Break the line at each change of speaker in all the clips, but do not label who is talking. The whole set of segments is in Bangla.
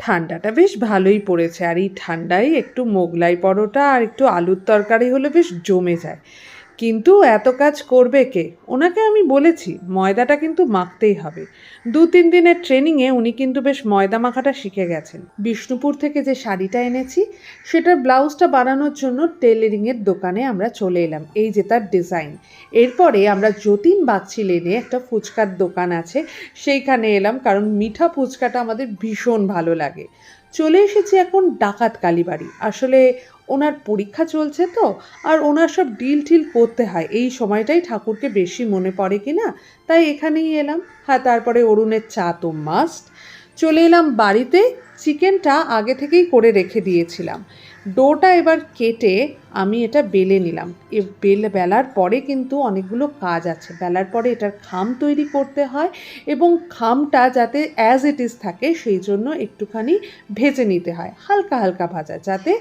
ঠান্ডাটা বেশ ভালোই পড়েছে। আর এই ঠান্ডায় একটু মোগলাই পরোটা আর একটু আলুর তরকারি হলে বেশ জমে যায়। কিন্তু এত কাজ করবে কে? ওনাকে আমি বলেছি, ময়দাটা কিন্তু মাখতেই হবে। দু তিন দিনের ট্রেনিংয়ে উনি কিন্তু বেশ ময়দা মাখাটা শিখে গেছেন। বিষ্ণুপুর থেকে যে শাড়িটা এনেছি, সেটার ব্লাউজটা বানানোর জন্য টেলারিংয়ের দোকানে আমরা চলে এলাম। এই যে তার ডিজাইন। এরপরে আমরা যতীন বাগচি লেনে একটা ফুচকার দোকান আছে, সেইখানে এলাম, কারণ মিঠা ফুচকাটা আমাদের ভীষণ ভালো লাগে। চলে এসেছি এখন ডাকাত কালীবাড়ি। আসলে ওনার পরীক্ষা চলছে তো, আর ওনার সব ডিল টিল করতে হয়। এই সময়টাই ঠাকুরকে বেশি মনে পড়ে কি না তাই এখানেই এলাম। হ্যাঁ তারপরে অরুণের চা তো মাস্ট চলে এলাম বাড়িতে। চিকেনটা আগে থেকেই করে রেখে দিয়েছিলাম। ডোটা এবার কেটে আমি এটা বেলে নিলাম। এ বেল, বেলার পরে কিন্তু অনেকগুলো কাজ আছে। বেলার পরে এটার খাম তৈরি করতে হয় এবং খামটা যাতে অ্যাজ ইট ইজ থাকে, সেই জন্য একটুখানি ভেজে নিতে হয়। হালকা হালকা ভাজা, যাতে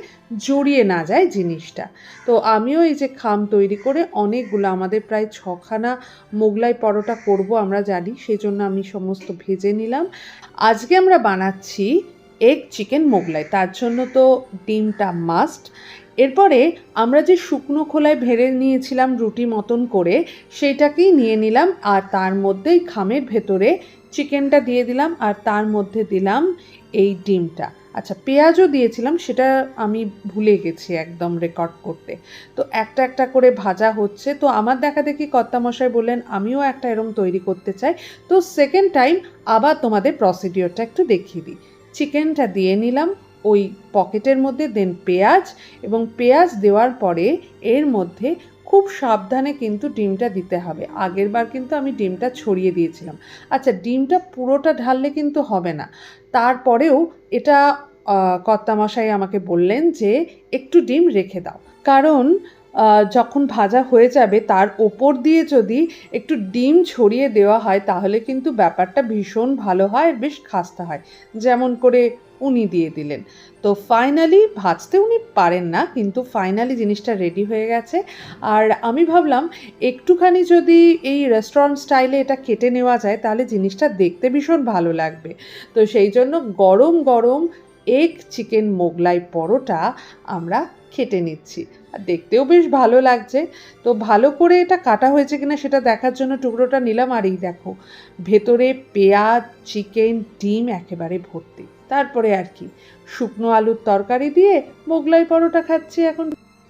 জড়িয়ে না যায় জিনিসটা। তো আমিও এই যে খাম তৈরি করে অনেকগুলো, আমাদের প্রায় ছখানা মোগলাই পরোটা করব আমরা জানি, সেই জন্য আমি সমস্ত ভেজে নিলাম। আজকে আমরা বানাচ্ছি এগ চিকেন মোগলাই তার জন্য তো ডিমটা মাস্ট এরপরে আমরা যে শুকনো খোলায় ভেড়ে নিয়েছিলাম রুটি মতন করে, সেইটাকেই নিয়ে নিলাম আর তার মধ্যেই খামের ভেতরে চিকেনটা দিয়ে দিলাম আর তার মধ্যে দিলাম এই ডিমটা। আচ্ছা পেঁয়াজও দিয়েছিলাম, সেটা আমি ভুলে গেছি একদম রেকর্ড করতে। তো একটা একটা করে ভাজা হচ্ছে। তো আমার দেখা দেখি কর্তামশাই বললেন, আমিও একটা এরম তৈরি করতে চাই। তো সেকেন্ড টাইম আবার তোমাদের প্রসিডিওরটা একটু দেখিয়ে দিই। চিকেনটা দিয়ে নিলাম, ওই পকেটের মধ্যে দেন পেঁয়াজ, এবং পেঁয়াজ দেওয়ার পরে এর মধ্যে খুব সাবধানে কিন্তু ডিমটা দিতে হবে। আগের বার কিন্তু আমি ডিমটা ছড়িয়ে দিয়েছিলাম। আচ্ছা ডিমটা পুরোটা ঢাললে কিন্তু হবে না। তারপরেও এটা কর্তামশাই আমাকে বললেন যে, একটু ডিম রেখে দাও। কারণ যখন ভাজা হয়ে যাবে, তার ওপর দিয়ে যদি একটু ডিম ছড়িয়ে দেওয়া হয়, তাহলে কিন্তু ব্যাপারটা ভীষণ ভালো হয় বেশ খাস্তা হয়। যেমন করে উনি দিয়ে দিলেন। তো ফাইনালি ভাজতে উনি পারেন না, কিন্তু ফাইনালি জিনিসটা রেডি হয়ে গেছে। আর আমি ভাবলাম, একটুখানি যদি এই রেস্টুরেন্ট স্টাইলে এটা কেটে নেওয়া যায়, তাহলে জিনিসটা দেখতে ভীষণ ভালো লাগবে। তো সেই জন্য গরম গরম এগ চিকেন মোগলাই পরোটা আমরা খেটে নিচ্ছি। আর দেখতেও বেশ ভালো লাগছে। তো ভালো করে এটা কাটা হয়েছে কিনা সেটা দেখার জন্য টুকরোটা নিলাম আর এই দেখো, ভেতরে পেঁয়াজ চিকেন ডিম একেবারে ভর্তি। তারপরে আর কি, শুকনো আলুর তরকারি দিয়ে মোগলাই পরোটা খাচ্ছি এখন।